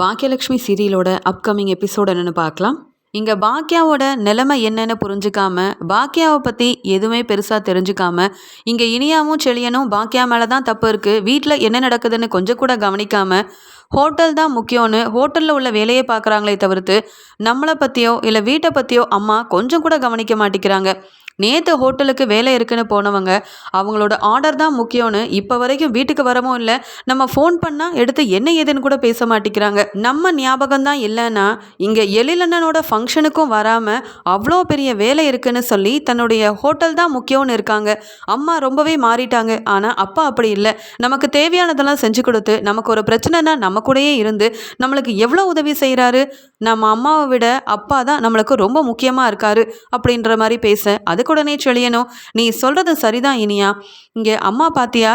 Bhagyalakshmi சீரியலோட upcoming episode என்னென்னு பார்க்கலாம். இங்கே பாக்கியாவோட நிலைமை என்னன்னு புரிஞ்சுக்காம பாக்கியாவை பற்றி எதுவுமே பெருசாக தெரிஞ்சுக்காம இங்கே இனியாவும் செழியனும் பாக்கியா மேலே தான் தப்பு இருக்குது வீட்டில் என்ன நடக்குதுன்னு கொஞ்சம் கூட கவனிக்காம ஹோட்டல் தான் முக்கியம்னு ஹோட்டலில் உள்ள வேலையை பார்க்குறாங்களே தவிர்த்து நம்மளை பற்றியோ இல்லை வீட்டை பற்றியோ அம்மா கொஞ்சம் கூட கவனிக்க மாட்டேங்கிறாங்க. நேற்று ஹோட்டலுக்கு வேலை இருக்குன்னு போனவங்க அவங்களோட ஆர்டர் தான் முக்கியம்னு இப்போ வரைக்கும் வீட்டுக்கு வரவும் இல்லை. நம்ம ஃபோன் பண்ணால் எடுத்து என்ன ஏதுன்னு கூட பேச மாட்டேங்கிறாங்க. நம்ம ஞாபகம் தான் இல்லைன்னா இங்கே எழிலண்ணனோட ஃபங்க்ஷனுக்கும் வராமல் அவ்வளோ பெரிய வேலை இருக்குன்னு சொல்லி தன்னுடைய ஹோட்டல் தான் முக்கியம்னு இருக்காங்க. அம்மா ரொம்பவே மாறிட்டாங்க. ஆனால் அப்பா அப்படி இல்லை. நமக்கு தேவையானதெல்லாம் செஞ்சு கொடுத்து நமக்கு ஒரு பிரச்சனைனா நம்ம கூடயே இருந்து நம்மளுக்கு எவ்வளோ உதவி செய்கிறாரு நம்ம அம்மாவை விட அப்பா தான் நம்மளுக்கு ரொம்ப முக்கியமாக இருக்காரு அப்படின்ற மாதிரி பேச அதுக்கு உடனே செழியணும் நீ சொல்கிறது சரிதான் இனியா. இங்கே அம்மா பாத்தியா?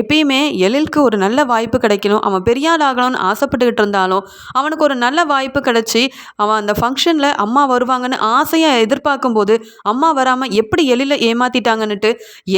எப்பயுமே எழிலுக்கு ஒரு நல்ல வாய்ப்பு கிடைக்கணும். அவன் பெரிய ஆள் ஆகணும்னு ஆசைப்பட்டுக்கிட்டு இருந்தாலும் அவனுக்கு ஒரு நல்ல வாய்ப்பு கிடைச்சி அவன் அந்த ஃபங்க்ஷனில் அம்மா வருவாங்கன்னு ஆசையாக எதிர்பார்க்கும் போது அம்மா வராமல் எப்படி எழில ஏமாத்திட்டாங்கன்னுட்டு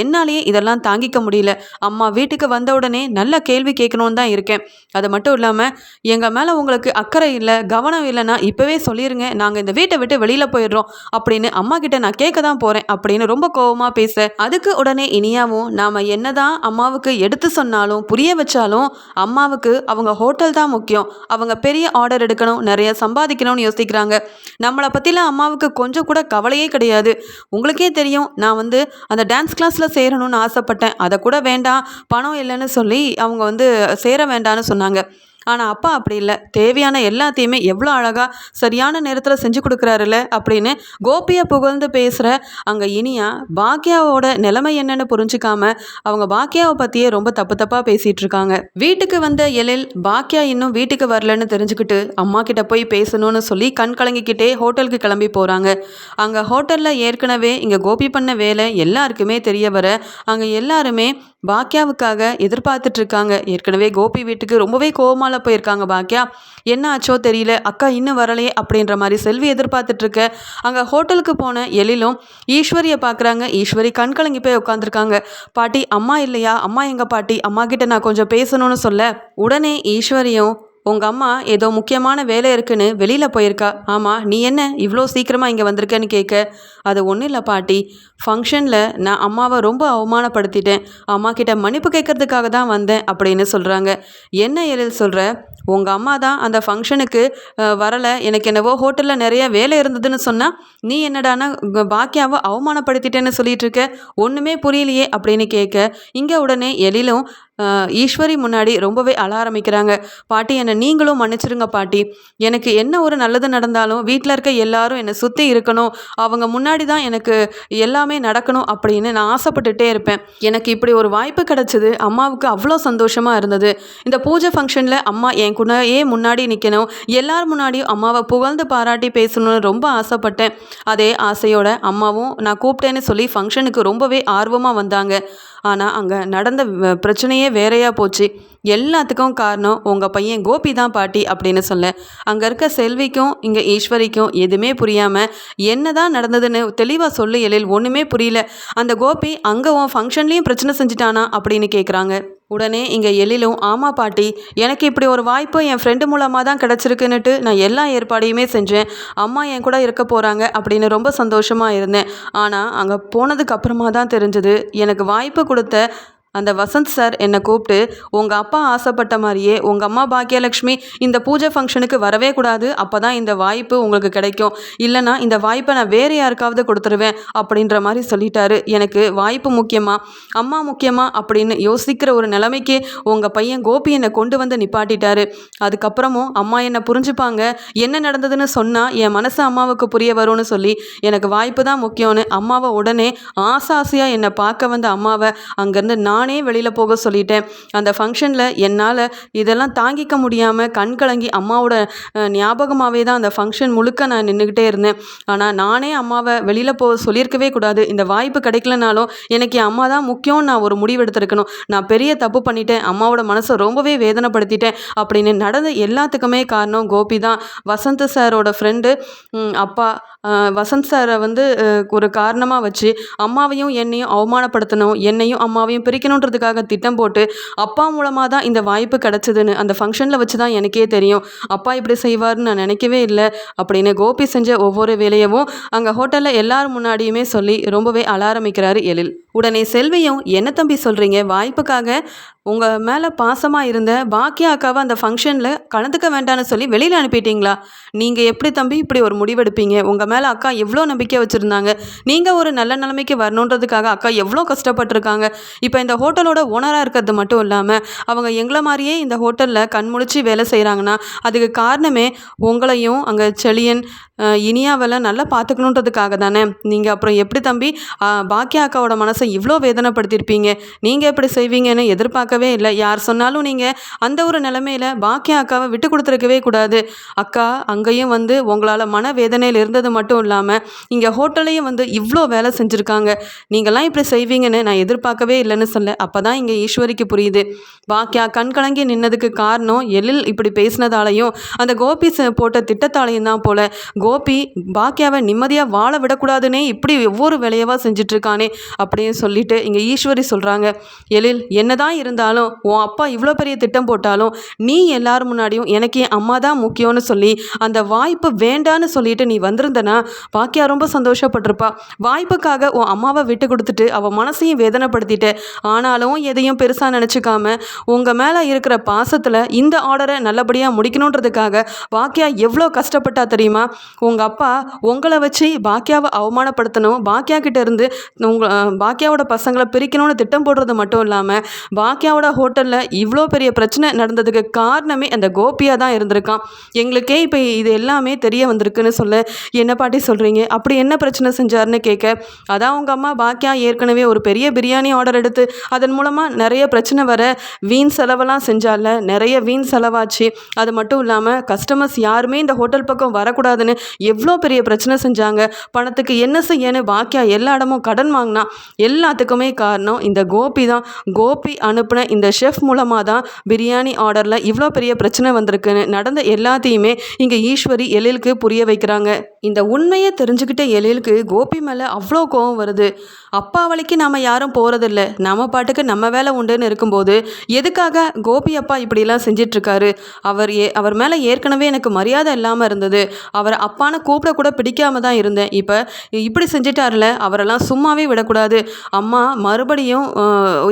என்னாலேயே இதெல்லாம் தாங்கிக்க முடியல. அம்மா வீட்டுக்கு வந்த உடனே நல்ல கேள்வி கேட்கணும்னு தான் இருக்கேன். அது மட்டும் இல்லாமல் எங்கள் மேலே உங்களுக்கு அக்கறை இல்லை கவனம் இல்லைன்னா இப்போவே சொல்லிடுங்க நாங்கள் இந்த வீட்டை விட்டு வெளியில் போயிடுறோம் அப்படின்னு அம்மா கிட்ட நான் கேட்க தான் போகிறேன் அப்படின்னு ரொம்ப கோவமாக பேச அதுக்கு உடனே இனியாவும் நாம் என்னதான் அம்மாவுக்கு எடுத்து சொன்னாலும் புரிய வச்சாலும் அம்மாவுக்கு அவங்க ஹோட்டல் தான் முக்கியம். அவங்க பெரிய ஆர்டர் எடுக்கணும் நிறைய சம்பாதிக்கணும்னு யோசிக்கிறாங்க. நம்மளை பற்றிலாம் அம்மாவுக்கு கொஞ்சம் கூட கவலையே கிடையாது. உங்களுக்கே தெரியும் நான் வந்து அந்த டான்ஸ் கிளாஸில் சேரணும்னு ஆசைப்பட்டேன். அதை கூட வேண்டாம் பணம் இல்லைன்னு சொல்லி அவங்க வந்து சேர வேண்டாம்னு சொன்னாங்க. ஆனால் அப்பா அப்படி இல்லை. தேவையான எல்லாத்தையுமே எவ்வளோ அழகாக சரியான நேரத்தில் செஞ்சு கொடுக்குறாருல்ல அப்படின்னு கோபியை புகழ்ந்து பேசுகிற அங்கே இனியா பாக்கியாவோட நிலைமை என்னன்னு புரிஞ்சுக்காம அவங்க பாக்கியாவை பற்றியே ரொம்ப தப்பு தப்பாக பேசிகிட்டு இருக்காங்க வீட்டுக்கு வந்த எழில் பாக்கியா இன்னும் வீட்டுக்கு வரலன்னு தெரிஞ்சுக்கிட்டு அம்மா கிட்ட போய் பேசணும்னு சொல்லி கண் கலங்கிக்கிட்டே ஹோட்டலுக்கு கிளம்பி போகிறாங்க அங்கே ஹோட்டலில் ஏற்கனவே இங்கே கோபி பண்ண வேலை எல்லாருக்குமே தெரிய வர அங்கே எல்லாருமே பாக்கியாவுக்காக எதிர்பார்த்துட்டு இருக்காங்க ஏற்கனவே கோபி வீட்டுக்கு ரொம்பவே கோபமால போயிருக்காங்க பாக்கியா என்ன ஆச்சோ தெரியல. அக்கா இன்னும் வரலையே அப்படின்ற மாதிரி செல்வி எதிர்பார்த்துட்டு இருக்க அங்கே ஹோட்டலுக்கு போன எழிலும் ஈஸ்வரியை பார்க்குறாங்க ஈஸ்வரி கண் கலங்கி போய் உட்காந்துருக்காங்க பாட்டி அம்மா இல்லையா? அம்மா எங்கள் பாட்டி? அம்மா கிட்ட நான் கொஞ்சம் பேசணும்னு சொல்ல. உடனே ஈஸ்வரியும் உங்கள் அம்மா ஏதோ முக்கியமான வேலை இருக்குன்னு வெளியில் போயிருக்கா. ஆமாம் நீ என்ன இவ்வளோ சீக்கிரமாக இங்கே வந்திருக்கேன்னு கேட்க. அது ஒன்றும் இல்லை பாட்டி. ஃபங்க்ஷனில் நான் அம்மாவை ரொம்ப அவமானப்படுத்திட்டேன். அம்மா கிட்ட மன்னிப்பு கேட்கறதுக்காக தான் வந்தேன் அப்படின்னு சொல்கிறாங்க என்ன எழில் சொல்கிற உங்கள் அம்மா தான் அந்த ஃபங்க்ஷனுக்கு வரலை. எனக்கு என்னவோ ஹோட்டலில் நிறைய வேலை இருந்ததுன்னு சொன்னால் நீ என்னடானா பாக்கியாவை அவமானப்படுத்திட்டேன்னு சொல்லிட்டு இருக்க. ஒன்றுமே புரியலையே அப்படின்னு கேட்க இங்கே உடனே எழிலும் ஈஸ்வரி முன்னாடி ரொம்பவே அழ ஆரம்பிக்கிறாங்க. பாட்டி என்னை நீங்களும் மன்னிச்சிருங்க பாட்டி. எனக்கு என்ன ஒரு நல்லது நடந்தாலும் வீட்டில் இருக்க எல்லாரும் என்னை சுற்றி இருக்கணும். அவங்க முன்னாடி தான் எனக்கு எல்லாமே நடக்கணும் அப்படின்னு நான் ஆசைப்பட்டுட்டே இருப்பேன். எனக்கு இப்படி ஒரு வாய்ப்பு கிடச்சிது அம்மாவுக்கு அவ்வளோ சந்தோஷமாக இருந்தது. இந்த பூஜை ஃபங்க்ஷனில் அம்மா என் கூடயே முன்னாடி நிற்கணும் எல்லார் முன்னாடியும் அம்மாவை புகழ்ந்து பாராட்டி பேசணும்னு ரொம்ப ஆசைப்பட்டேன். அதே ஆசையோட அம்மாவும் நான் கூப்பிட்டேன்னு சொல்லி ஃபங்க்ஷனுக்கு ரொம்பவே ஆர்வமாக வந்தாங்க. ஆனால் அங்கே நடந்த வ- பிரச்சனையே வேறையாக போச்சு. எல்லாத்துக்கும் காரணம் உங்கள் பையன் கோபி தான் பாட்டி அப்படின்னு சொல்ல. அங்கே இருக்க செல்விக்கும் இங்கே ஈஸ்வரிக்கும் எதுவுமே புரியாமல் என்ன தான் நடந்ததுன்னு தெளிவாக சொல்லு எழில் ஒன்றுமே புரியல. அந்த கோபி அங்கே உன் ஃபங்க்ஷன்லேயும் பிரச்சனை செஞ்சுட்டானா அப்படின்னு கேட்குறாங்க உடனே இங்கே எழிலும் ஆமாம் பாட்டி எனக்கு இப்படி ஒரு வாய்ப்பு என் ஃப்ரெண்டு மூலமாக தான் கிடச்சிருக்குன்னுட்டு நான் எல்லா ஏற்பாடையுமே செஞ்சேன். அம்மா என் கூட இருக்க போகிறாங்க அப்படின்னு ரொம்ப சந்தோஷமாக இருந்தேன். ஆனால் அங்கே போனதுக்கு அப்புறமா தான் தெரிஞ்சது எனக்கு வாய்ப்பு கொடுத்த அந்த வசந்த் சார் என்னை கூப்பிட்டு உங்கள் அப்பா ஆசைப்பட்ட மாதிரியே உங்கள் அம்மா பாக்கியலக்ஷ்மி இந்த பூஜை ஃபங்க்ஷனுக்கு வரவே கூடாது அப்போ தான் இந்த வாய்ப்பு உங்களுக்கு கிடைக்கும். இல்லைனா இந்த வாய்ப்பை நான் வேறு யாருக்காவது கொடுத்துருவேன் அப்படின்ற மாதிரி சொல்லிட்டாரு. எனக்கு வாய்ப்பு முக்கியமா அம்மா முக்கியமா அப்படின்னு யோசிக்கிற ஒரு நிலைமைக்கு உங்கள் பையன் கோபி என்னை கொண்டு வந்து நிப்பாட்டிட்டாரு. அதுக்கப்புறமும் அம்மா என்னை புரிஞ்சுப்பாங்க என்ன நடந்ததுன்னு சொன்னால் என் மனசு அம்மாவுக்கு புரிய வரும்னு சொல்லி எனக்கு வாய்ப்பு தான் முக்கியம்னு அம்மாவை உடனே ஆசை ஆசையாக என்னை பார்க்க வந்த அம்மாவை அங்கேருந்து நான் நானே வெளியில் போக சொல்லிட்டேன். அந்த ஃபங்க்ஷனில் என்னால் இதெல்லாம் தாங்கிக்க முடியாமல் கண் கலங்கி அம்மாவோட ஞாபகமாகவே தான் அந்த ஃபங்க்ஷன் முழுக்க நான் நின்றுக்கிட்டே இருந்தேன். ஆனால் நானே அம்மாவை வெளியில் போக சொல்லியிருக்கவே கூடாது. இந்த வாய்ப்பு கிடைக்கலனாலும் எனக்கு என் அம்மா தான் முக்கியம் நான் ஒரு முடிவு எடுத்திருக்கணும். நான் பெரிய தப்பு பண்ணிட்டேன். அம்மாவோட மனசை ரொம்பவே வேதனைப்படுத்திட்டேன். அப்படின்னு நடந்த எல்லாத்துக்குமே காரணம் கோபி தான். வசந்த் சாரோட ஃப்ரெண்டு அப்பா வசந்த் சாரை வந்து ஒரு காரணமாக வச்சு அம்மாவையும் என்னையும் அவமானப்படுத்தணும். என்னையும் அம்மாவையும் பிரிக்கணும். முடிக்கணுன்றதுக்காக திட்டம் போட்டு அப்பா மூலமாக தான் இந்த வாய்ப்பு கிடச்சிதுன்னு அந்த ஃபங்க்ஷனில் வச்சு தான் எனக்கே தெரியும். அப்பா இப்படி செய்வார்னு நான் நினைக்கவே இல்லை. அப்படின்னு கோபி செஞ்ச ஒவ்வொரு வேலையவும் அங்கே ஹோட்டலில் எல்லார் முன்னாடியுமே சொல்லி ரொம்பவே அலாரமிக்கிறார் எழில். உடனே செல்வியும் என்ன தம்பி சொல்கிறீங்க வாய்ப்புக்காக உங்கள் மேலே பாசமாக இருந்த பாக்கியா அக்காவை அந்த ஃபங்க்ஷனில் கலந்துக்க வேண்டாம்னு சொல்லி வெளியில் அனுப்பிட்டீங்களா? நீங்கள் எப்படி தம்பி இப்படி ஒரு முடிவெடுப்பீங்க? உங்கள் மேலே அக்கா எவ்வளோ நம்பிக்கை வச்சுருந்தாங்க? நீங்கள் ஒரு நல்ல நிலைமைக்கு வரணுன்றதுக்காக அக்கா எவ்வளோ கஷ்டப்பட்டிருக்காங்க? இப்போ இந்த ஹோட்டலோட ஓனராக இருக்கிறது மட்டும் இல்லாமல் அவங்க எங்களை மாதிரியே இந்த ஹோட்டலில் கண்முழிச்சு வேலை செய்கிறாங்கன்னா அதுக்கு காரணமே உங்களையும் அங்கே செழியன் இனியாவெல்லாம் நல்லா பார்த்துக்கணுன்றதுக்காக தானே? நீங்கள் அப்புறம் எப்படி தம்பி? பாக்கியா அக்காவோட மனசை இவ்வளோ வேதனைப்படுத்தியிருப்பீங்க. நீங்கள் எப்படி செய்வீங்கன்னு எதிர்பார்க்கவே இல்லை. யார் சொன்னாலும் நீங்கள் அந்த ஒரு நிலமையில பாக்கியா அக்காவை விட்டு கொடுத்துருக்கவே கூடாது. அக்கா அங்கேயும் வந்து உங்களால் மன வேதனையில் இருந்தது மட்டும் இல்லாமல் இங்கே ஹோட்டல்லையும் வந்து இவ்வளோ வேலை செஞ்சுருக்காங்க. நீங்களாம் இப்படி செய்வீங்கன்னு நான் எதிர்பார்க்கவே இல்லைன்னு சொல்ல அப்போ தான் இங்கே ஈஸ்வரிக்கு புரியுது. பாக்கியா கண் கலங்கி நின்னதுக்கு காரணம் எழில் இப்படி பேசினதாலையும் அந்த கோபி ச- போட்ட திட்டத்தாலையும் தான் போல. கோபி பாக்கியாவை நிம்மதியாக வாழ விடக்கூடாதுன்னே இப்படி ஒவ்வொரு வேலையவா செஞ்சிட்ருக்கானே அப்படின்னு சொல்லிட்டு இங்கே ஈஸ்வரி சொல்கிறாங்க எழில் என்னதான் இருந்தாலும் உன் அப்பா இவ்வளோ பெரிய திட்டம் போட்டாலும் நீ எல்லார் முன்னாடியும் எனக்கு என் அம்மா தான் முக்கியம்னு சொல்லி அந்த வாய்ப்பு வேண்டான்னு சொல்லிட்டு நீ வந்திருந்தனா பாக்கியா ரொம்ப சந்தோஷப்பட்டிருப்பா. வாய்ப்புக்காக உன் அம்மாவை விட்டு கொடுத்துட்டு அவள் மனசையும் வேதனைப்படுத்திட்டு. ஆனாலும் எதையும் பெருசாக நினச்சிக்காம உங்கள் மேலே இருக்கிற பாசத்தில் இந்த ஆர்டரை நல்லபடியாக முடிக்கணுன்றதுக்காக பாக்கியா எவ்வளோ கஷ்டப்பட்டா தெரியுமா? உங்கள் அப்பா உங்களை வச்சு பாக்கியாவை அவமானப்படுத்தணும். பாக்கியா கிட்ட இருந்து உங்கள் பாக்கியாவோட பசங்களை பிரிக்கணும்னு திட்டம் போடுறது மட்டும் இல்லாமல் பாக்கியாவோட ஹோட்டலில் இவ்வளோ பெரிய பிரச்சனை நடந்ததுக்கு காரணமே அந்த கோபியாக தான் இருந்திருக்கான். எங்களுக்கே இப்போ இது எல்லாமே தெரிய வந்திருக்குன்னு சொல்ல என்ன பாட்டி சொல்கிறீங்க அப்படி என்ன பிரச்சனை செஞ்சாருன்னு கேட்க அதான் உங்கள் அம்மா பாக்கியா ஏற்கனவே ஒரு பெரிய பிரியாணி ஆர்டர் எடுத்து அதன் மூலமாக நிறைய பிரச்சனை வர வீண் செலவெல்லாம் செஞ்சால நிறைய வீண் செலவாச்சு. அது மட்டும் இல்லாமல் கஸ்டமர்ஸ் யாருமே இந்த ஹோட்டல் பக்கம் வரக்கூடாதுன்னு எவ்வளோ பெரிய பிரச்சனை செஞ்சாங்க. பணத்துக்கு என்ன செய்யன்னு பாக்கியா எல்லா இடமும் கடன் வாங்கினா எல்லாத்துக்குமே காரணம் இந்த கோபி தான். கோபி அனுப்பின இந்த ஷெஃப் மூலமாக தான் பிரியாணி ஆர்டரில் இவ்வளோ பெரிய பிரச்சனை வந்திருக்குன்னு நடந்த எல்லாத்தையுமே இங்கே ஈஸ்வரி எழிலுக்கு புரிய வைக்கிறாங்க. இந்த உண்மையை தெரிஞ்சுக்கிட்ட எழிலுக்கு கோபி மேலே அவ்வளோ கோவம் வருது. அப்பா வழிக்கு நாம் யாரும் போகிறதில்ல நம்ம பாட்டுக்கு நம்ம வேலை உண்டுன்னு இருக்கும்போது எதுக்காக கோபி அப்பா இப்படிலாம் செஞ்சிட்ருக்காரு? அவர் ஏ அவர் மேலே ஏற்கனவே எனக்கு மரியாதை இல்லாமல் இருந்தது. அவர் அப்பான்னு கூப்பிட கூட பிடிக்காம தான் இருந்தேன். இப்போ இப்படி செஞ்சிட்டார்ல அவரெல்லாம் சும்மாவே விடக்கூடாது. அம்மா மறுபடியும்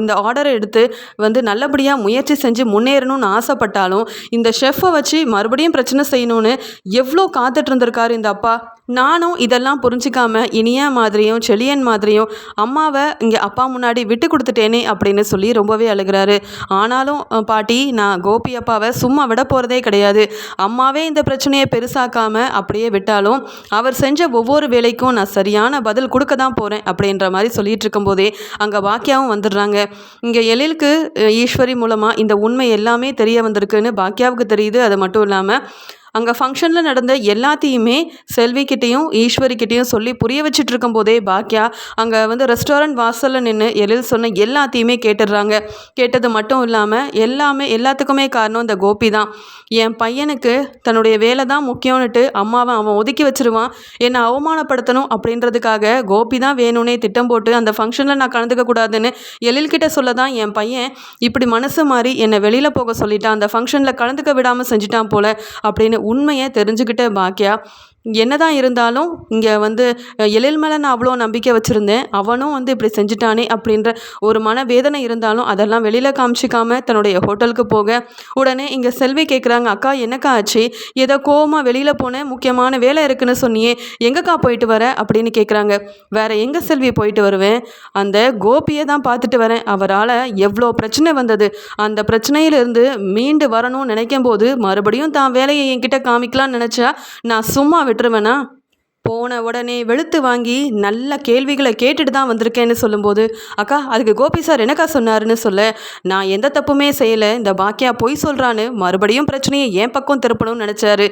இந்த ஆர்டரை எடுத்து வந்து நல்லபடியாக முயற்சி செஞ்சு முன்னேறணும்னு ஆசைப்பட்டாலும் இந்த ஷெஃப்பை வச்சு மறுபடியும் பிரச்சனை செய்யணும்னு எவ்வளோ காத்துட்டு இருந்திருக்காரு இந்த அப்பா. நானும் இதெல்லாம் புரிஞ்சிக்காம இனியா மாதிரியும் செழியன் மாதிரியும் அம்மாவை இங்கே அப்பா முன்னாடி விட்டு கொடுத்துட்டேனே அப்படின்னு சொல்லி ரொம்பவே அழுகிறாரு. ஆனாலும் பாட்டி நான் கோபி அப்பாவை சும்மா விட போகிறதே கிடையாது. அம்மாவே இந்த பிரச்சனையை பெருசாக்காம அப்படியே விட்டாலும் அவர் செஞ்ச ஒவ்வொரு வேலைக்கும் நான் சரியான பதில் கொடுக்க தான் போகிறேன் அப்படின்ற மாதிரி சொல்லிட்டு இருக்கும்போதே அங்கே பாக்கியாவும் வந்துடுறாங்க. இங்கே எழிலுக்கு ஈஸ்வரி மூலமாக இந்த உண்மை எல்லாமே தெரிய வந்திருக்குன்னு பாக்கியாவுக்கு தெரியுது. அது மட்டும் இல்லாமல் அங்கே ஃபங்க்ஷனில் நடந்த எல்லாத்தையுமே செல்விக்கிட்டேயும் ஈஸ்வரிக்கிட்டேயும் சொல்லி புரிய வச்சுட்டு இருக்கும்போதே பாக்கியா அங்கே வந்து ரெஸ்டாரண்ட் வாசலில் நின்று எழில் சொன்ன எல்லாத்தையுமே கேட்டுடுறாங்க. கேட்டது மட்டும் இல்லாமல் எல்லாமே எல்லாத்துக்குமே காரணம் இந்த கோபி தான். என் பையனுக்கு தன்னுடைய வேலை தான் முக்கியம்னுட்டு அம்மாவை அவன் ஒதுக்கி வச்சிருவான். என்னை அவமானப்படுத்தணும் அப்படின்றதுக்காக கோபி தான் வேணும்னே திட்டம் போட்டு அந்த ஃபங்க்ஷனில் நான் கலந்துக்க கூடாதுன்னு எழில்கிட்ட சொல்ல தான் என் பையன் இப்படி மனசு மாறி என்னை வெளியில் போக சொல்லிட்டான். அந்த ஃபங்க்ஷனில் கலந்துக்க விடாமல் செஞ்சுட்டான் போல அப்படின்னு உண்மையை தெரிஞ்சுக்கிட்ட பாக்கியா? என்னதான் இருந்தாலும் இங்கே வந்து எழில் மேலே நான் அவ்வளோ நம்பிக்கை வச்சுருந்தேன். அவனும் வந்து இப்படி செஞ்சுட்டானே அப்படின்ற ஒரு மனவேதனை இருந்தாலும் அதெல்லாம் வெளியில் காமிச்சிக்காம தன்னுடைய ஹோட்டலுக்கு போக உடனே இங்கே செல்வி கேட்குறாங்க அக்கா என்னக்கா ஆச்சு? ஏதோ கோவமாக வெளியில் போனேன் முக்கியமான வேலை இருக்குன்னு சொன்னியே எங்கக்கா போயிட்டு வர? அப்படின்னு கேட்குறாங்க வேற எங்கே செல்வி போயிட்டு வருவேன்? அந்த கோபியை தான் பார்த்துட்டு வரேன். அவரால் எவ்வளோ பிரச்சனை வந்தது? அந்த பிரச்சனையிலிருந்து மீண்டு வரணும்னு நினைக்கும் போது மறுபடியும் தான் வேலையை என்கிட்ட காமிக்கலாம்னு நினச்சா நான் சும்மா விட்டுருவேனா? போன உடனே வெளுத்து வாங்கி நல்ல கேள்விகளை கேட்டுட்டு தான் வந்திருக்கேன்னு சொல்லும்போது அக்கா அதுக்கு கோபி சார் என்னக்கா சொன்னாருன்னு சொல்ல? நான் எந்த தப்புமே செய்யலை. இந்த பாக்கியா பொய் சொல்கிறான்னு மறுபடியும் பிரச்சனையை என் பக்கம் திருப்பணும்னு நினச்சாரு.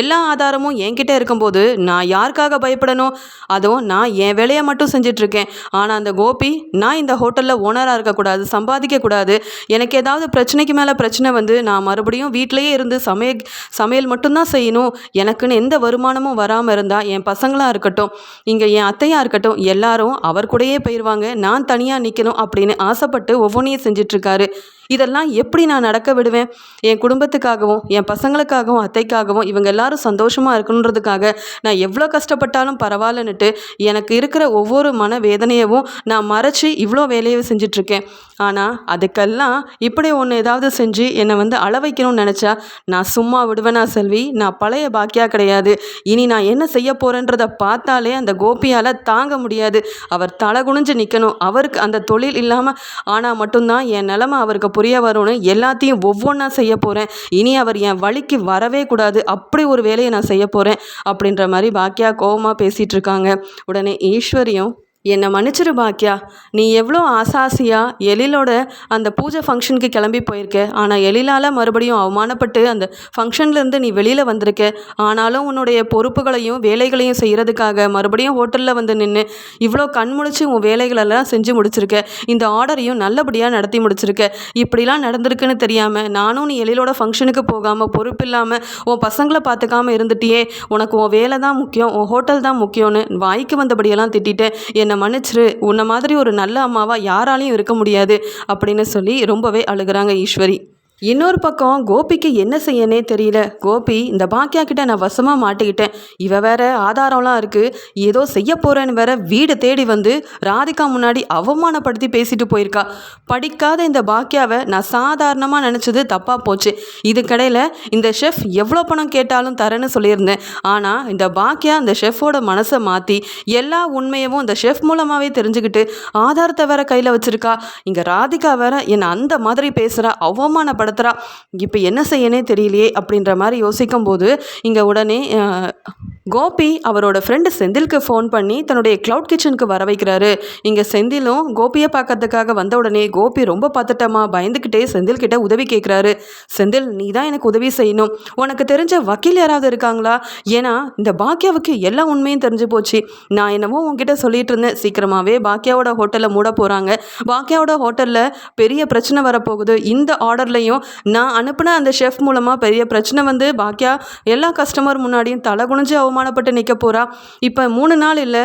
எல்லா ஆதாரமும் என்கிட்ட இருக்கும்போது நான் யாருக்காக பயப்படணும்? அதுவும் நான் என் வேலையை மட்டும் செஞ்சிட்ருக்கேன். ஆனால் அந்த கோபி நான் இந்த ஹோட்டலில் ஓனராக இருக்கக்கூடாது சம்பாதிக்கக்கூடாது. எனக்கு ஏதாவது பிரச்சனைக்கு மேலே பிரச்சனை வந்து நான் மறுபடியும் வீட்டிலேயே இருந்து சமையல் சமையல் மட்டும்தான் செய்யணும். எனக்குன்னு எந்த வருமானமும் வராமல் இருந்தால் என் பசங்களாக இருக்கட்டும் இங்கே என் அத்தையாக இருக்கட்டும் எல்லாரும் அவர் கூடயே போயிடுவாங்க நான் தனியாக நிற்கணும் அப்படின்னு ஆசைப்பட்டு ஒவ்வொன்றையும் செஞ்சிட்ருக்காரு. இதெல்லாம் எப்படி நான் நடக்க விடுவேன்? என் குடும்பத்துக்காகவும் என் பசங்களுக்காகவும் அத்தைக்காகவும் இவங்க எல்லாரும் சந்தோஷமாக இருக்கணுன்றதுக்காக நான் எவ்வளோ கஷ்டப்பட்டாலும் பரவாயில்லன்னுட்டு எனக்கு இருக்கிற ஒவ்வொரு மன வேதனையவும் நான் மறைச்சி இவ்வளோ வேலையை செஞ்சிட்ருக்கேன். ஆனால் அதுக்கெல்லாம் இப்படி ஒன்று ஏதாவது செஞ்சு என்னை வந்து அள வைக்கணும்னு நினச்சா நான் சும்மா விடுவேனா செல்வி? நான் பழைய பாக்கியா கிடையாது. இனி நான் என்ன செய்ய போகிறேன்றதை பார்த்தாலே அந்த கோபியால் தாங்க முடியாது. அவர் தலை குனிஞ்சு நிற்கணும் அவருக்கு அந்த தொழில் இல்லாமல் ஆனால் மட்டும்தான் என் நிலமை அவருக்கு புரிய வரும்னு எல்லாத்தையும் ஒவ்வொன்றா செய்ய போகிறேன் இனி அவர் என் வழிக்கு வரவே கூடாது. அப்படி ஒரு வேலையை நான் செய்ய போகிறேன் அப்படின்ற மாதிரி பாக்கியா கோபமாக பேசிகிட்டு இருக்காங்க. உடனே ஈஸ்வரியும் என்னை மன்னிச்சிரு பாக்கியா நீ எவ்வளோ ஆசாசியாக எழிலோட அந்த பூஜை ஃபங்க்ஷனுக்கு கிளம்பி போயிருக்க. ஆனால் எழிலால் மறுபடியும் அவமானப்பட்டு அந்த ஃபங்க்ஷன்லேருந்து நீ வெளியில் வந்திருக்க. ஆனாலும் உன்னுடைய பொறுப்புகளையும் வேலைகளையும் செய்கிறதுக்காக மறுபடியும் ஹோட்டலில் வந்து நின்று இவ்வளோ கண்முழிச்சு உன் வேலைகளெல்லாம் செஞ்சு முடிச்சிருக்க. இந்த ஆர்டரையும் நல்லபடியாக நடத்தி முடிச்சிருக்க. இப்படிலாம் நடந்திருக்குன்னு தெரியாமல் நானும் நீ எழிலோட ஃபங்க்ஷனுக்கு போகாமல் பொறுப்பு இல்லாமல் உன் பசங்களை பார்த்துக்காம இருந்துட்டியே. உனக்கு உன் வேலை தான் முக்கியம் உன் ஹோட்டல் தான் முக்கியம்னு வாய்க்கு வந்தபடியெல்லாம் திட்டிட்டு என்னை மன்னிச்சிரு. உன்னை மாதிரி ஒரு நல்ல அம்மாவாக யாராலையும் இருக்க முடியாது. அப்படின்னு சொல்லி ரொம்பவே அழுகிறாங்க ஈஸ்வரி. இன்னொரு பக்கம் கோபிக்கு என்ன செய்யனே தெரியல. கோபி இந்த பாக்கியா கிட்ட நான் வசமாக மாட்டிக்கிட்டேன். இவ வேற ஆதாரம்லாம் இருக்குது ஏதோ செய்ய போகிறேன்னு வேற வீடு தேடி வந்து ராதிகா முன்னாடி அவமானப்படுத்தி பேசிட்டு போயிருக்கா. படிக்காத இந்த பாக்கியாவை நான் சாதாரணமாக நினச்சது தப்பாக போச்சு. இதுக்கடையில் இந்த ஷெஃப் எவ்வளோ பணம் கேட்டாலும் தரேன்னு சொல்லியிருந்தேன். ஆனால் இந்த பாக்கியா இந்த ஷெஃபோட மனசை மாற்றி எல்லா உண்மையவும் இந்த ஷெஃப் மூலமாகவே தெரிஞ்சுக்கிட்டு ஆதாரத்தை வேற கையில் வச்சிருக்கா. இங்கே ராதிகா வேற என்னை அந்த மாதிரி பேசுகிறா அவமானப்பட நடத்துகிறா இப்போ என்ன செய்யனே தெரியலையே அப்படின்ற மாதிரி யோசிக்கும் போது இங்கே உடனே கோபி அவரோட ஃப்ரெண்டு செந்திலுக்கு ஃபோன் பண்ணி தன்னுடைய க்ளவுட் கிச்சனுக்கு வர வைக்கிறாரு. இங்கே செந்திலும் கோபியை பார்க்கறதுக்காக வந்த உடனே கோபி ரொம்ப பார்த்துட்டமா பயந்துக்கிட்டே செந்தில்கிட்ட உதவி கேட்குறாரு செந்தில் நீ தான் எனக்கு உதவி செய்யணும். உனக்கு தெரிஞ்ச வக்கீல் யாராவது இருக்காங்களா? ஏன்னா இந்த பாக்கியாவுக்கு எல்லா உண்மையும் தெரிஞ்சு போச்சு. நான் என்னமோ உங்ககிட்ட சொல்லிட்டு இருந்தேன். சீக்கிரமாகவே பாக்கியாவோட ஹோட்டலில் மூட போகிறாங்க பாக்கியாவோட ஹோட்டலில் பெரிய பிரச்சனை வரப்போகுது. இந்த ஆர்டர்லையும் நான் அனுப்பின அந்த ஷெஃப் மூலமாக பெரிய பிரச்சனை வந்து பாக்கியா எல்லா கஸ்டமர் முன்னாடியும் தலை குனிஞ்சு அவமானப்பட்டு நிற்க போகிறா இப்போ மூணு நாள் இல்லை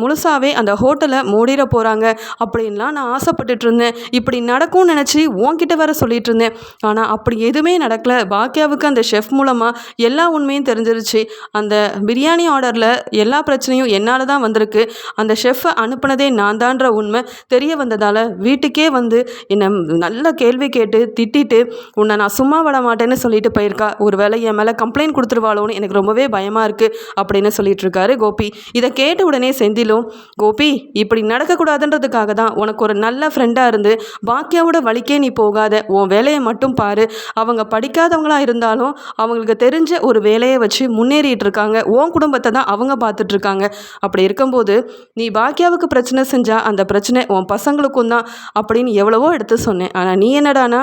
முழுசாகவே அந்த ஹோட்டலை மூடிட போகிறாங்க அப்படின்லாம் நான் ஆசைப்பட்டுட்டு இருந்தேன். இப்படி நடக்கும்னு நினச்சி உன்கிட்ட வர சொல்லிட்டு இருந்தேன். ஆனால் அப்படி எதுவுமே நடக்கலை. பாக்கியாவுக்கு அந்த ஷெஃப் மூலமாக எல்லா உண்மையும் தெரிஞ்சிருச்சு. அந்த பிரியாணி ஆர்டரில் எல்லா பிரச்சனையும் என்னால் தான் வந்திருக்கு. அந்த ஷெஃப்பை அனுப்புனதே நான் தான்ற உண்மை தெரிய வந்ததால் வீட்டுக்கே வந்து என்னை நல்ல கேள்வி கேட்டு திட்டி திட்டிட்டு உன்னை நான் சும்மா விட மாட்டேன்னு சொல்லிட்டு போயிருக்கா. ஒரு வேளை என் மேலே கம்ப்ளைண்ட் கொடுத்துருவாளோன்னு எனக்கு ரொம்பவே பயமாக இருக்குது அப்படின்னு சொல்லிட்டு இருக்காரு கோபி. இதை கேட்ட உடனே செந்திலும் கோபி இப்படி நடக்கக்கூடாதுன்றதுக்காக தான் உனக்கு ஒரு நல்ல ஃப்ரெண்டாக இருந்து பாக்கியாவோட வழிக்கே நீ போகாத. உன் வேலையை மட்டும் பாரு. அவங்க படிக்காதவங்களாக இருந்தாலும் அவங்களுக்கு தெரிஞ்ச ஒரு வேலையை வச்சு முன்னேறிட்டு இருக்காங்க உன் குடும்பத்தை தான் அவங்க பார்த்துட்ருக்காங்க அப்படி இருக்கும்போது நீ பாக்கியாவுக்கு பிரச்சனை செஞ்சால் அந்த பிரச்சனை உன் பசங்களுக்கும் தான் அப்படின்னு எவ்வளவோ எடுத்து சொன்னேன். ஆனால் நீ என்னடானா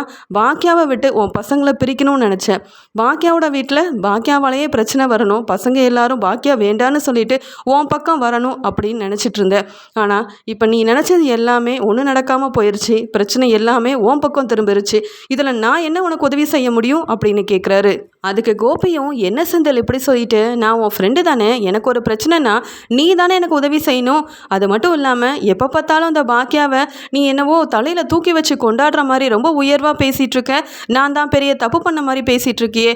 பாக்கியாவை விட்டு உன் பசங்களை பிரிக்கணும்னு நினச்சேன். பாக்கியாவோட வீட்டில் பாக்கியாவாலேயே பிரச்சனை வரணும். பசங்க எல்லாரும் பாக்கியா வேண்டான்னு சொல்லிட்டு உன் பக்கம் வரணும் அப்படின்னு நினச்சிட்டு இருந்தேன். ஆனால் இப்போ நீ நினச்சது எல்லாமே ஒன்றும் நடக்காமல் போயிடுச்சு பிரச்சனை எல்லாமே உன் பக்கம் திரும்பிருச்சு. இதில் நான் என்ன உனக்கு உதவி செய்ய முடியும் அப்படின்னு கேட்குறாரு அதுக்கு கோபியும் என்ன செந்தில் இப்படி சொல்லிட்டு? நான் உன் ஃப்ரெண்டு தானே. எனக்கு ஒரு பிரச்சனைனா நீ தானே எனக்கு உதவி செய்யணும். அது மட்டும் இல்லாமல் எப்போ பார்த்தாலும் அந்த பாக்கியாவை நீ என்னவோ தலையில் தூக்கி வச்சு கொண்டாடுற மாதிரி ரொம்ப உயர்வாக பேசிகிட்டு இருக்க. நான் தான் பெரிய தப்பு பண்ண மாதிரி பேசிகிட்டு இருக்கியே.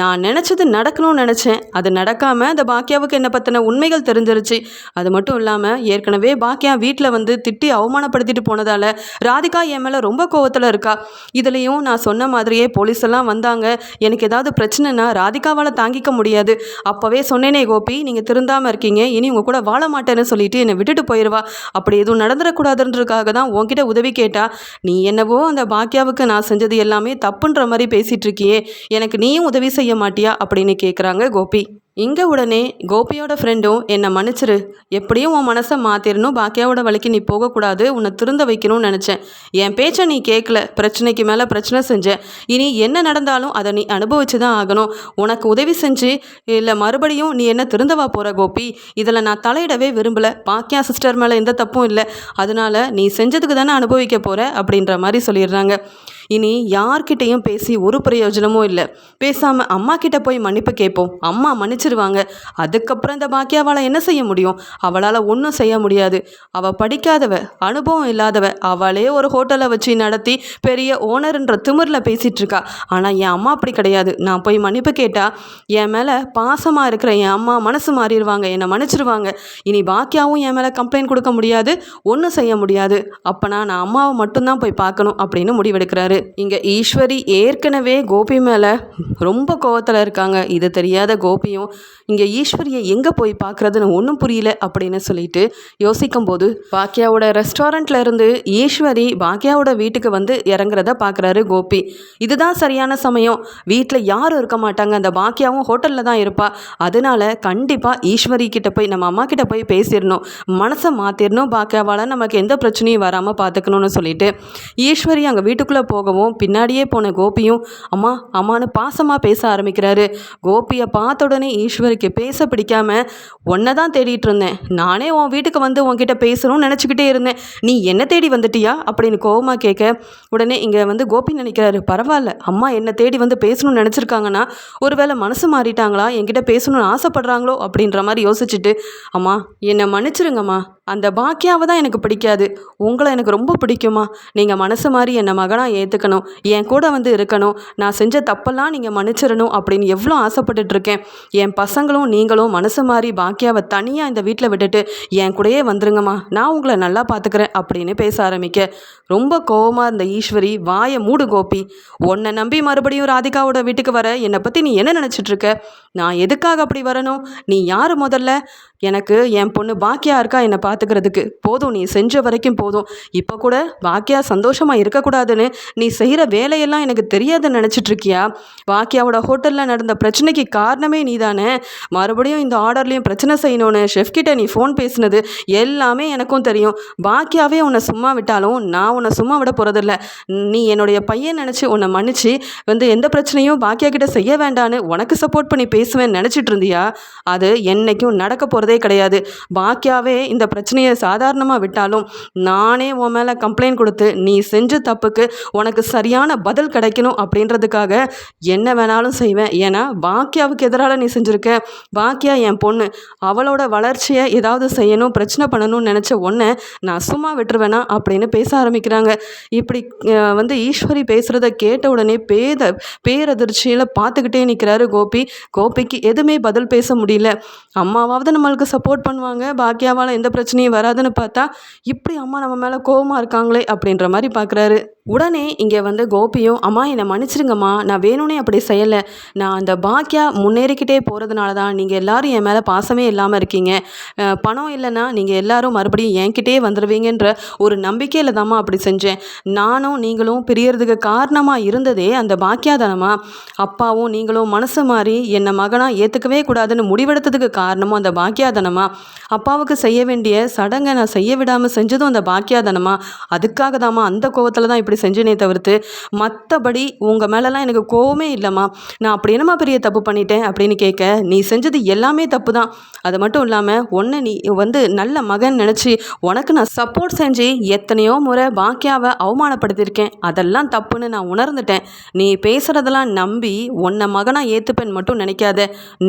நான் நினச்சது நடக்கணும்னு நினச்சேன். அது நடக்காமல் அந்த பாக்கியாவுக்கு என்னை பற்றின உண்மைகள் தெரிஞ்சிருச்சு. அது மட்டும் இல்லாமல் ஏற்கனவே பாக்கியா வீட்டில் வந்து திட்டி அவமானப்படுத்திட்டு போனதால் ராதிகா என் மேலே ரொம்ப கோவத்தில் இருக்கா. இதுலேயும் நான் சொன்ன மாதிரியே போலீஸ் எல்லாம் வந்தாங்க. எனக்கு ஏதாவது பிரச்சனை பிரச்சனைனா ராதிகாவால் தாங்கிக்க முடியாது. அப்போவே சொன்னேனே கோபி நீங்கள் திருந்தாமல் இருக்கீங்க இனி உங்கள் கூட வாழ மாட்டேன்னு சொல்லிட்டு என்னை விட்டுட்டு போயிடுவா அப்படி எதுவும் நடந்துடக்கூடாதுன்றதுக்காக தான் உன்கிட்ட உதவி கேட்டா. நீ என்னவோ அந்த பாக்கியாவுக்கு நான் செஞ்சது எல்லாமே தப்புன்ற மாதிரி பேசிகிட்டு இருக்கியே எனக்கு நீயும் உதவி செய்ய மாட்டியா அப்படின்னு கேட்குறாங்க கோபி. இங்கே உடனே கோபியோட ஃப்ரெண்டும் என்னை மன்னிச்சிரு. எப்படியும் உன் மனசை மாற்றிடணும் பாக்கியாவோட வழிக்கு நீ போகக்கூடாது. உன்னை திருந்த வைக்கணும்னு நினச்சேன். என் பேச்சை நீ கேட்கல பிரச்சனைக்கு மேலே பிரச்சனை செஞ்சேன் இனி என்ன நடந்தாலும் அதை நீ அனுபவிச்சு தான் ஆகணும். உனக்கு உதவி செஞ்சு இல்லை மறுபடியும் நீ என்ன திருந்தவா போகிற கோபி? இதில் நான் தலையிடவே விரும்பலை. பாக்கியா சிஸ்டர் மேலே எந்த தப்பும் இல்லை. அதனால நீ செஞ்சதுக்கு தானே அனுபவிக்க போகிற அப்படின்ற மாதிரி சொல்லிடுறாங்க. இனி யார்கிட்டையும் பேசி ஒரு பிரயோஜனமும் இல்லை. பேசாமல் அம்மா கிட்ட போய் மன்னிப்பு கேட்போம். அம்மா மன்னிச்சிருவாங்க. அதுக்கப்புறம் இந்த பாக்கியாவால் என்ன செய்ய முடியும்? அவளால் ஒன்றும் செய்ய முடியாது. அவள் படிக்காதவ அனுபவம் இல்லாதவ அவளே ஒரு ஹோட்டலை வச்சு நடத்தி பெரிய ஓனர்ன்ற திமிரில் பேசிகிட்டு இருக்கா ஆனால் என் அம்மா அப்படி கிடையாது. நான் போய் மன்னிப்பு கேட்டால் என் மேலே பாசமாக இருக்கிற என் அம்மா மனசு மாறிடுவாங்க என்னை மன்னிச்சிருவாங்க. இனி பாக்கியாவும் என் மேலே கம்ப்ளைண்ட் கொடுக்க முடியாது. ஒன்றும் செய்ய முடியாது. அப்போனா நான் அம்மாவை மட்டும்தான் போய் பார்க்கணும் அப்படின்னு முடிவெடுக்கிறாரு. இங்கே ஈஸ்வரி ஏற்கனவே கோபி மேலே ரொம்ப கோவத்தில் இருக்காங்க. இது தெரியாத கோபியும் இங்கே ஈஸ்வரியை எங்கே போய் பார்க்குறதுன்னு ஒன்றும் புரியல அப்படின்னு சொல்லிட்டு யோசிக்கும் போது பாக்கியாவோட ரெஸ்டாரண்ட்டில் இருந்து ஈஸ்வரி பாக்கியாவோட வீட்டுக்கு வந்து இறங்குறத பார்க்குறாரு கோபி. இதுதான் சரியான சமயம். வீட்டில் யாரும் இருக்க மாட்டாங்க. அந்த பாக்கியாவும் ஹோட்டலில் தான் இருப்பா. அதனால கண்டிப்பாக ஈஸ்வரி கிட்ட போய் நம்ம அம்மா கிட்ட போய் பேசிடணும். மனசை மாற்றிடணும் பாக்கியாவால் நமக்கு எந்த பிரச்சனையும் வராமல் பார்த்துக்கணும்னு சொல்லிட்டு ஈஸ்வரி அங்கே வீட்டுக்குள்ளே போகவும் பின்னாடியே போன கோபியும் அம்மா அம்மான்னு பாசமாக பேச ஆரம்பிக்கிறாரு. கோபியை பார்த்த உடனே ஈஸ்வரிக்கு பேச பிடிக்காம உன்னை தான் தேடிட்டு இருந்தேன். நானே உன் வீட்டுக்கு வந்து உன்கிட்ட பேசணும்னு நினச்சிக்கிட்டே இருந்தேன். நீ என்ன தேடி வந்துட்டியா? அப்படின்னு கோபமாக கேட்க உடனே இங்கே வந்து கோபி நினைக்கிறாரு பரவாயில்ல. அம்மா என்னை தேடி வந்து பேசணும்னு நினச்சிருக்காங்கன்னா ஒருவேளை மனசு மாறிட்டாங்களா? என்கிட்ட பேசணும்னு ஆசைப்படுறாங்களோ? அப்படின்ற மாதிரி யோசிச்சுட்டு அம்மா என்னை மன்னிச்சிருங்கம்மா. அந்த பாக்கியாவை தான் எனக்கு பிடிக்காது. உங்களை எனக்கு ரொம்ப பிடிக்குமா? நீங்கள் மனசு மாதிரி என்னை மகனாக ஏற்றுக்கணும் என் கூட வந்து இருக்கணும். நான் செஞ்ச தப்பெல்லாம் நீங்கள் மன்னிச்சிடணும் அப்படின்னு எவ்வளோ ஆசைப்பட்டுட்டு இருக்கேன். என் பசங்களும் நீங்களும் மனசு மாதிரி பாக்கியாவை தனியாக இந்த வீட்டில் விட்டுட்டு என் கூடயே வந்துருங்கம்மா. நான் உங்களை நல்லா பார்த்துக்கிறேன் அப்படின்னு பேச ஆரம்பிக்க. ரொம்ப கோவமாக இருந்த ஈஸ்வரி வாயை மூடு கோபி. உன்னை நம்பி மறுபடியும் ராதிகாவோட வீட்டுக்கு வர என்னை பற்றி நீ என்ன நினச்சிட்ருக்க நான் எதுக்காக அப்படி வரணும்? நீ யார் முதல்ல? எனக்கு என் பொண்ணு பாக்கியா இருக்கா என்னை பார்த்துக்கிறதுக்கு போதும் நீ செஞ்ச வரைக்கும் போதும். இப்போ கூட பாக்கியா சந்தோஷமாக இருக்கக்கூடாதுன்னு நீ செய்கிற வேலையெல்லாம் எனக்கு தெரியாதுன்னு நினச்சிட்டு இருக்கியா? பாக்கியாவோட ஹோட்டலில் நடந்த பிரச்சனைக்கு காரணமே நீ தானே மறுபடியும் இந்த ஆர்டர்லேயும் பிரச்சனை செய்யணும்னு ஷெஃப் கிட்ட நீ ஃபோன் பேசினது எல்லாமே எனக்கும் தெரியும். பாக்கியாவே உன்னை சும்மா விட்டாலும் நான் உன்னை சும்மா விட போகிறதில்ல நீ என்னுடைய பையன் நினச்சி உன்னை மன்னிச்சு வந்து எந்த பிரச்சனையும் பாக்கியா கிட்ட செய்ய வேண்டான்னு உனக்கு சப்போர்ட் பண்ணி பேசுவேன்னு நினச்சிட்டு இருந்தியா? அது என்னைக்கும் நடக்க போகிறது கிடையாது. பாக்கியாவே இந்த பிரச்சனையை சாதாரணமாக விட்டாலும் நானே உன் மேலே கம்ப்ளைண்ட் கொடுத்து நீ செஞ்ச தப்புக்கு உனக்கு சரியான பதில் கிடைக்கணும் அப்படின்றதுக்காக என்ன வேணாலும் செய்வேன். ஏன்னா பாக்கியாவுக்கு எதிரால் நீ செஞ்சுருக்க. பாக்கியா என் பொண்ணு. அவளோட வளர்ச்சியை ஏதாவது செய்யணும் பிரச்சனை பண்ணணும்னு நினச்ச ஒன்றை நான் சும்மா விட்டுருவேனா அப்படின்னு பேச ஆரம்பிக்கிறாங்க. இப்படி வந்து ஈஸ்வரி பேசுகிறத கேட்ட உடனே பேத பேரதிர்ச்சியில் பார்த்துக்கிட்டே நிற்கிறாரு கோபி. கோபிக்கு எதுவுமே பதில் பேச முடியல. அம்மாவாவது நம்மளுக்கு சப்போர்ட் பண்ணுவாங்க. பாக்கியாவால் எந்த பிரச்சனையும் வராதுன்னு பார்த்தா இப்படி அம்மா நம்ம மேலே கோவமாக இருக்காங்களே அப்படின்ற மாதிரி பார்க்குறாரு உடனே இங்கே வந்து கோபியும் அம்மா என்னை மன்னிச்சிருங்கம்மா. நான் வேணும்னே அப்படி செய்யலை. நான் அந்த பாக்கியா முன்னேறிக்கிட்டே போகிறதுனால தான் நீங்கள் எல்லாரும் என் மேலே பாசமே இல்லாமல் இருக்கீங்க. பணம் இல்லைன்னா நீங்கள் எல்லோரும் மறுபடியும் என்கிட்டே வந்துடுவீங்கன்ற ஒரு நம்பிக்கையில் தாம்மா அப்படி செஞ்சேன். நானும் நீங்களும் பிரியறதுக்கு காரணமாக இருந்ததே அந்த பாக்கியா தானம்மா. அப்பாவும் நீங்களும் மனசு மாறி என்னை மகனாக ஏற்றுக்கவே கூடாதுன்னு முடிவெடுத்ததுக்கு காரணமும் அந்த பாக்கியா தானம்மா. அப்பாவுக்கு செய்ய வேண்டிய சடங்கை நான் செய்ய விடாமல் செஞ்சதும் அந்த பாக்கியா தானம்மா. அதுக்காக தாம்மா அந்த கோவத்தில் தான் இப்படி அப்படி செஞ்சேனே தவிர்த்து மற்றபடி உங்கள் மேலெல்லாம் எனக்கு கோவமே இல்லைம்மா. நான் அப்படி என்னம்மா பெரிய தப்பு பண்ணிட்டேன் அப்படின்னு கேட்க நீ செஞ்சது எல்லாமே தப்பு தான் அது மட்டும் இல்லாமல் ஒன்று நீ வந்து நல்ல மகன் நினச்சி உனக்கு நான் சப்போர்ட் செஞ்சு எத்தனையோ முறை பாக்கியாவை அவமானப்படுத்தியிருக்கேன். அதெல்லாம் தப்புன்னு நான் உணர்ந்துட்டேன். நீ பேசுகிறதெல்லாம் நம்பி உன்னை மகனாக ஏற்றுப்பேன் மட்டும் நினைக்காத.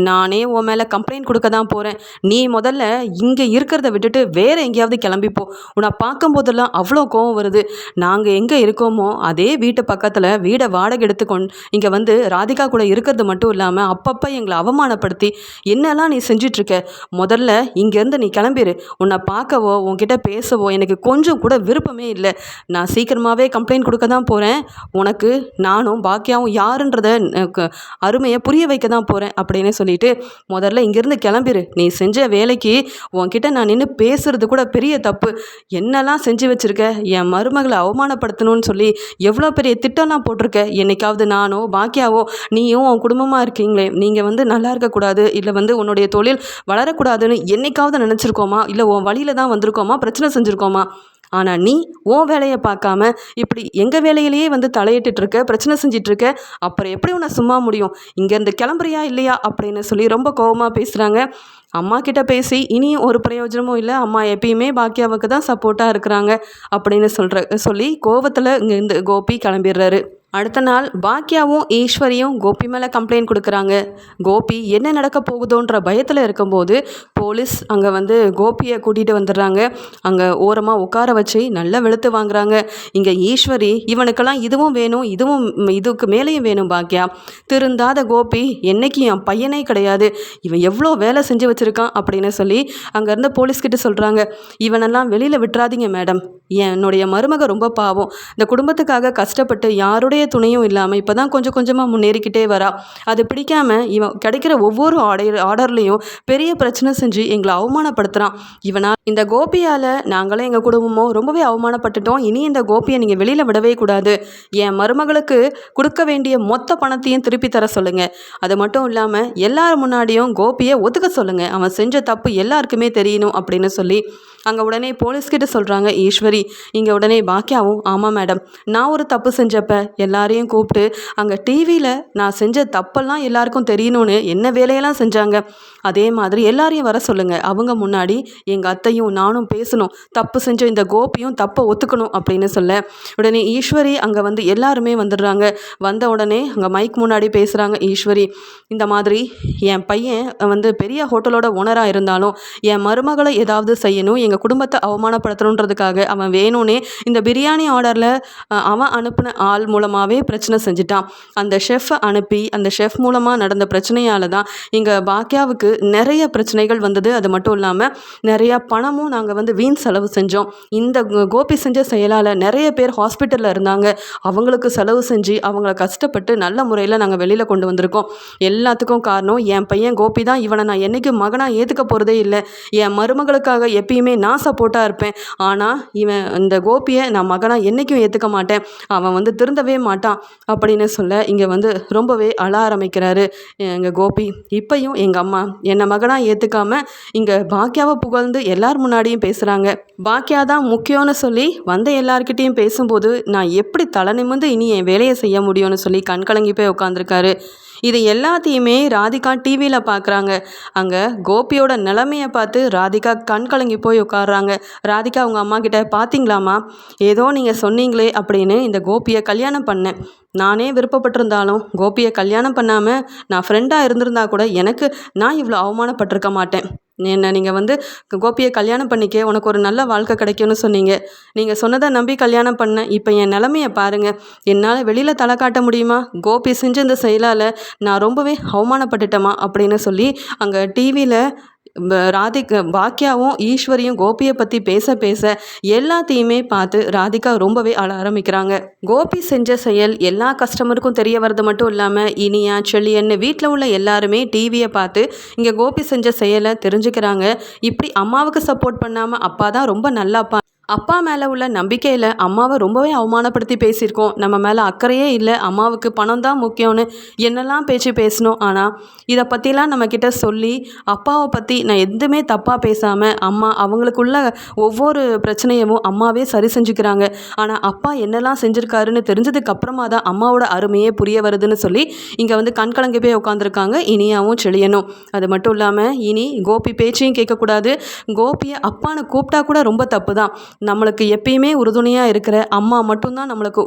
நானே உன் மேலே கம்ப்ளைண்ட் கொடுக்க தான் போகிறேன் நீ முதல்ல இங்கே இருக்கிறத விட்டுட்டு வேறு எங்கேயாவது கிளம்பிப்போ உன்னை பார்க்கும்போதெல்லாம் அவ்வளோ கோவம் வருது. நாங்கள் எங்கே இருக்கோமோ அதே வீட்டு பக்கத்தில் வீடை வாடகை எடுத்துக்கொண்டு இங்கே வந்து ராதிகா கூட இருக்கிறது மட்டும் இல்லாமல் அப்பப்போ எங்களை அவமானப்படுத்தி என்னெல்லாம் நீ செஞ்சிட்ருக்க? முதல்ல இங்கேருந்து நீ கிளம்பிடு உன்னை பார்க்கவோ உன்கிட்ட பேசவோ எனக்கு கொஞ்சம் கூட விருப்பமே இல்லை. நான் சீக்கிரமாகவே கம்ப்ளைண்ட் கொடுக்க தான் போகிறேன் உனக்கு நானும் பாக்கியாவும் யாருன்றத அருமையை புரிய வைக்க தான் போகிறேன் அப்படின்னு சொல்லிட்டு முதல்ல இங்கேருந்து கிளம்பிடு நீ செஞ்ச வேலைக்கு உன்கிட்ட நான் நின்று பேசுறது கூட பெரிய தப்பு. என்னெல்லாம் செஞ்சு வச்சுருக்க? என் மருமகளை அவமானப்படுத்தணும்னு சொல்லி எவ்வளோ பெரிய திட்டம்லாம் போட்டிருக்க? என்னைக்காவது நானோ பாக்கியாவோ நீயும் உன் குடும்பமாக இருக்கீங்களே. நீங்கள் வந்து நல்லா இருக்கக்கூடாது இல்லை வந்து உன்னுடைய தொழில் வளரக்கூடாதுன்னு என்னைக்காவது நினச்சிருக்கோமா? இல்லை உன் வழியில தான் வந்திருக்கோமா? பிரச்சனை செஞ்சுருக்கோமா? ஆனால் நீ உன் வேலையை பார்க்காம இப்படி எங்கள் வேலையிலேயே வந்து தலையிட்டுருக்க பிரச்சனை செஞ்சிட்ருக்க அப்புறம் எப்படி உன்னை சும்மா முடியும்? இங்கேருந்து கிளம்புறியா இல்லையா? அப்படின்னு சொல்லி ரொம்ப கோவமாக பேசுகிறாங்க அம்மா கிட்ட பேசி இனியும் ஒரு பிரயோஜனமும் இல்லை. அம்மா எப்பயுமே பாக்கியாவுக்கு தான் சப்போர்ட்டாக இருக்கிறாங்க அப்படின்னு சொல்கிற சொல்லி கோவத்தில் இங்கேருந்து கோபி கிளம்பிடுறாரு. அடுத்த நாள் பாக்கியாவும் ஈஸ்வரியும் கோபி மேலே கம்ப்ளைண்ட் கொடுக்குறாங்க. கோபி என்ன நடக்க போகுதோன்ற பயத்தில் இருக்கும்போது போலீஸ் அங்கே வந்து கோபியை கூட்டிகிட்டு வந்துடுறாங்க. அங்கே ஓரமாக உட்கார வச்சு நல்லா வெளுத்து வாங்குறாங்க. இங்கே ஈஸ்வரி இவனுக்கெல்லாம் இதுவும் வேணும் இதுவும் இதுக்கு மேலேயும் வேணும் பாக்கியா திருந்தாத கோபி என்னைக்கு என் பையனே கிடையாது. இவன் எவ்வளோ வேலை செஞ்சு வச்சுருக்கான் அப்படின்னு சொல்லி அங்கேருந்து போலீஸ்கிட்ட சொல்கிறாங்க இவனெல்லாம் வெளியில் விட்டுறாதீங்க மேடம். என்னுடைய மருமக ரொம்ப பாவம். இந்த குடும்பத்துக்காக கஷ்டப்பட்டு யாருடைய துணையும் இல்லாமல் இப்போ தான் கொஞ்சம் கொஞ்சமாக முன்னேறிக்கிட்டே வரா. அது பிடிக்காம இவன் கிடைக்கிற ஒவ்வொரு ஆர்டர் ஆர்டர்லேயும் பெரிய பிரச்சனை செஞ்சு எங்களை அவமானப்படுத்துகிறான் இவனால் இந்த கோபியால் நாங்களும் எங்கள் குடும்பமும் ரொம்பவே அவமானப்பட்டுட்டோம். இனி இந்த கோபியை நீங்கள் வெளியில் விடவே கூடாது. என் மருமகளுக்கு கொடுக்க வேண்டிய மொத்த பணத்தையும் திருப்பி தர சொல்லுங்கள் அது மட்டும் இல்லாமல் எல்லார் முன்னாடியும் கோபியை ஒத்துக்க சொல்லுங்கள் அவன் செஞ்ச தப்பு எல்லாருக்குமே தெரியணும் அப்படின்னு சொல்லி அங்கே உடனே போலீஸ்கிட்ட சொல்கிறாங்க ஈஸ்வரி இங்கே உடனே பாக்கியாவும் ஆமாம் மேடம் நான் ஒரு தப்பு செஞ்சப்ப எல்லாரையும் கூப்பிட்டு அங்கே டிவியில் நான் செஞ்ச தப்பெல்லாம் எல்லாருக்கும் தெரியணும்னு என்ன வேலையெல்லாம் செஞ்சாங்க? அதே மாதிரி எல்லாரையும் வர சொல்லுங்கள் அவங்க முன்னாடி எங்கள் அத்தையும் நானும் பேசணும். தப்பு செஞ்ச இந்த கோபியும் தப்பை ஒத்துக்கணும் அப்படின்னு சொல்ல. உடனே ஈஸ்வரி அங்கே வந்து எல்லாருமே வந்துடுறாங்க. வந்த உடனே அங்கே மைக் முன்னாடி பேசுகிறாங்க ஈஸ்வரி. இந்த மாதிரி என் பையன் வந்து பெரிய ஹோட்டலோட ஓனராக இருந்தாலும் என் மருமகளை ஏதாவது செய்யணும் எங்கள் குடும்பத்தை அவமானப்படுத்தணுன்றதுக்காக அவன் வேணும்னே இந்த பிரியாணி ஆர்டரில் அவன் அனுப்பின ஆள் மூலமாகவே பிரச்சனை செஞ்சுட்டான். அந்த ஷெஃப்பை அனுப்பி அந்த ஷெஃப் மூலமாக நடந்த பிரச்சனையால் தான் இங்கே பாக்கியாவுக்கு நிறைய பிரச்சனைகள் வந்தது. அது மட்டும் இல்லாமல் நிறையா பணமும் நாங்கள் வந்து வீண் செலவு செஞ்சோம். இந்த கோபி செஞ்ச செயலால் நிறைய பேர் ஹாஸ்பிட்டலில் இருந்தாங்க. அவங்களுக்கு செலவு செஞ்சு அவங்கள கஷ்டப்பட்டு நல்ல முறையில் நாங்கள் வெளியில் கொண்டு வந்திருக்கோம். எல்லாத்துக்கும் காரணம் என் பையன் கோபி தான். இவனை நான் என்றைக்கும் மகனாக ஏற்றுக்க போகிறதே இல்லை. என் மருமகளுக்காக எப்பயுமே நான் சப்போர்ட்டாக இருப்பேன். ஆனால் இவன் இந்த கோபியை நான் மகனாக என்றைக்கும் ஏற்றுக்க மாட்டேன். அவன் வந்து திருந்தவே மாட்டான் அப்படின்னு சொல்ல இங்கே வந்து ரொம்பவே அழ ஆரம்பிக்கிறாரு எங்கள் கோபி. இப்பையும் எங்கள் அம்மா என்னை மகனாக ஏற்றுக்காம இங்கே பாக்கியாவை புகழ்ந்து எல்லார் முன்னாடியும் பேசுகிறாங்க பாக்கியா தான் முக்கியம்னு சொல்லி வந்த எல்லார்கிட்டேயும் பேசும்போது நான் எப்படி தலை நிமிந்து இனி என் வேலையை செய்ய முடியும்னு சொல்லி கண்கலங்கி போய் உட்காந்துருக்காரு இது எல்லாத்தையுமே ராதிகா டிவியில் பார்க்குறாங்க அங்கே கோபியோட நிலமையை பார்த்து ராதிகா கண் கலங்கி போய் உட்காடுறாங்க ராதிகா அவங்க அம்மா கிட்ட பார்த்தீங்களாம்மா ஏதோ நீங்கள் சொன்னீங்களே அப்படின்னு இந்த கோபியை கல்யாணம் பண்ணேன். நானே விருப்பப்பட்டிருந்தாலும் கோபியை கல்யாணம் பண்ணாமல் நான் ஃப்ரெண்டாக இருந்திருந்தா கூட எனக்கு நான் இவ்வளோ அவமானப்பட்டிருக்க மாட்டேன். என்ன நீங்கள் வந்து கோபியை கல்யாணம் பண்ணிக்க உனக்கு ஒரு நல்ல வாழ்க்கை கிடைக்கும்னு சொன்னீங்க. நீங்கள் சொன்னதை நம்பி கல்யாணம் பண்ணேன். இப்போ என் நிலமையை பாருங்கள் என்னால் வெளியில் தலை காட்ட முடியுமா? கோபி செஞ்ச இந்த செயலால் நான் ரொம்பவே அவமானப்பட்டுட்டேமா அப்படின்னு சொல்லி அங்கே டிவியில் ராதிகா பாக்கியாவும் ஈஸ்வரியும் கோபியை பற்றி பேச பேச எல்லாத்தையுமே பார்த்து ராதிகா ரொம்பவே அழ ஆரம்பிக்கிறாங்க. கோபி செஞ்ச செயல் எல்லா கஸ்டமருக்கும் தெரிய வர்றது மட்டும் இல்லாமல் இனியா செல்லியன்னு வீட்டில் உள்ள எல்லாருமே டிவியை பார்த்து இங்கே கோபி செஞ்ச செயலை தெரிஞ்சுக்கிறாங்க. இப்படி அம்மாவுக்கு சப்போர்ட் பண்ணாமல் அப்பா தான் ரொம்ப நல்ல அப்பா. அப்பா மேலே உள்ள நம்பிக்கையில் அம்மாவை ரொம்பவே அவமானப்படுத்தி பேசியிருக்கோம். நம்ம மேலே அக்கறையே இல்லை. அம்மாவுக்கு பணம் தான் முக்கியம்னு என்னெல்லாம் பேச்சு பேசணும். ஆனால் இதை பற்றிலாம் நம்மக்கிட்ட சொல்லி அப்பாவை பற்றி நான் எதுவுமே தப்பாக பேசாமல் அம்மா அவங்களுக்குள்ள ஒவ்வொரு பிரச்சனையும் அம்மாவே சரி செஞ்சுக்கிறாங்க. ஆனால் அப்பா என்னெல்லாம் செஞ்சுருக்காருன்னு தெரிஞ்சதுக்கு அப்புறமா தான் அம்மாவோட அருமையே புரிய வருதுன்னு சொல்லி இங்கே வந்து கண்கலங்கி போய் உட்காந்துருக்காங்க இனியாவும் செழியனும். அது மட்டும் இல்லாமல் இனி கோபி பேச்சையும் கேட்கக்கூடாது. கோபியை அப்பான்னு கூப்பிட்டா கூட ரொம்ப தப்பு தான். நம்மளுக்கு எப்பயுமே உறுதுணையாக இருக்கிற அம்மா மட்டும்தான் நம்மளுக்கு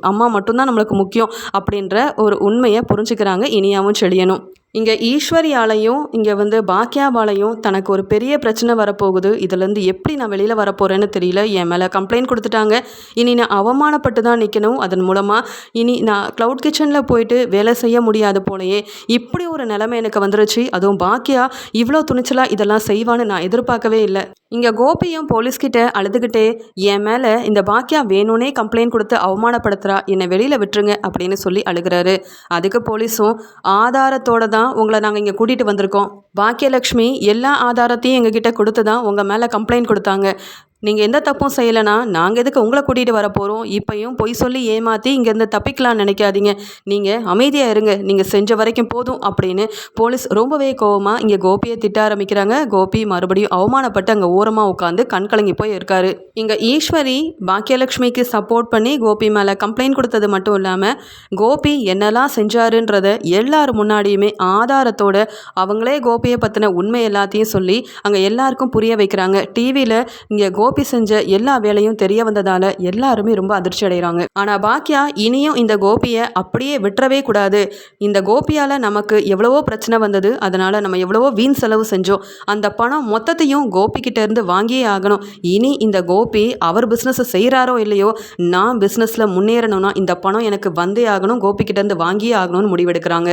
அம்மா மட்டும்தான் நம்மளுக்கு முக்கியம் அப்படின்ற ஒரு உண்மையை புரிஞ்சுக்கிறாங்க இனியாவும் செழியனும். இங்கே ஈஸ்வரியாலையும் இங்கே வந்து பாக்கியாவாலையும் தனக்கு ஒரு பெரிய பிரச்சனை வரப்போகுது. இதுலேருந்து எப்படி நான் வெளியில் வரப்போகிறேன்னு தெரியல. என் மேலே கம்ப்ளைண்ட் கொடுத்துட்டாங்க. இனி நான் அவமானப்பட்டு தான் நிற்கணும் அதன் மூலமாக இனி நான் க்ளவுட் கிச்சனில் போயிட்டு வேலை செய்ய முடியாது போலயே. இப்படி ஒரு நிலைமை எனக்கு வந்துருச்சு. அதுவும் பாக்கியா இவ்வளோ துணிச்சலாக இதெல்லாம் செய்வான்னு நான் எதிர்பார்க்கவே இல்லை. இங்கே கோபியும் போலீஸ்கிட்ட அழுதுகிட்டே என் மேலே இந்த பாக்கியா வேணும்னே கம்ப்ளைண்ட் கொடுத்து அவமானப்படுத்துகிறா என்னை வெளியில் விட்டுருங்க. அப்படின்னு சொல்லி அழுகிறாரு. அதுக்கு போலீஸும் ஆதாரத்தோட தான் உங்களை நாங்கள் இங்கே கூட்டிகிட்டு வந்திருக்கோம். பாக்கியலக்ஷ்மி எல்லா ஆதாரத்தையும் எங்ககிட்ட கொடுத்து தான் உங்கள் மேலே கம்ப்ளைண்ட் கொடுத்தாங்க. நீங்கள் எந்த தப்பும் செய்யலைனா நாங்கள் எதுக்கு உங்களை கூட்டிகிட்டு வர போகிறோம் இப்பையும் பொய் சொல்லி ஏமாற்றி இங்கேருந்து தப்பிக்கலாம்னு நினைக்காதீங்க. நீங்கள் அமைதியாக இருங்க. நீங்கள் செஞ்ச வரைக்கும் போதும் அப்படின்னு போலீஸ் ரொம்பவே கோவமாக இங்கே கோபியை திட்ட ஆரம்பிக்கிறாங்க. கோபி மறுபடியும் அவமானப்பட்டு அங்கே ஓரமாக உட்காந்து கண் கலங்கி போய் இருக்காரு. இங்கே ஈஸ்வரி பாக்கியலட்சுமிக்கு சப்போர்ட் பண்ணி கோபி மேலே கம்ப்ளைண்ட் கொடுத்தது மட்டும் இல்லாமல் கோபி என்னெல்லாம் செஞ்சாருன்றத எல்லார் முன்னாடியுமே ஆதாரத்தோட அவங்களே கோபியை பற்றின உண்மை எல்லாத்தையும் சொல்லி அங்கே எல்லாருக்கும் புரிய வைக்கிறாங்க. டிவியில் இங்கே கோபி செஞ்ச எல்லா வேலையும் தெரிய வந்ததால் எல்லாருமே ரொம்ப அதிர்ச்சி அடைகிறாங்க ஆனால் பாக்கியா இனியும் இந்த கோபியை அப்படியே விட்டுறவே கூடாது. இந்த கோபியால் நமக்கு எவ்வளவோ பிரச்சனை வந்தது. அதனால் நம்ம எவ்வளவோ வீண் செலவு செஞ்சோம். அந்த பணம் மொத்தத்தையும் கோபி கிட்ட இருந்து வாங்கியே ஆகணும். இனி இந்த கோபி அவர் பிஸ்னஸை செய்கிறாரோ இல்லையோ நான் பிஸ்னஸில் முன்னேறணும்னா இந்த பணம் எனக்கு வந்தே ஆகணும். கோபி கிட்ட இருந்து வாங்கியே ஆகணும்னு முடிவெடுக்கிறாங்க.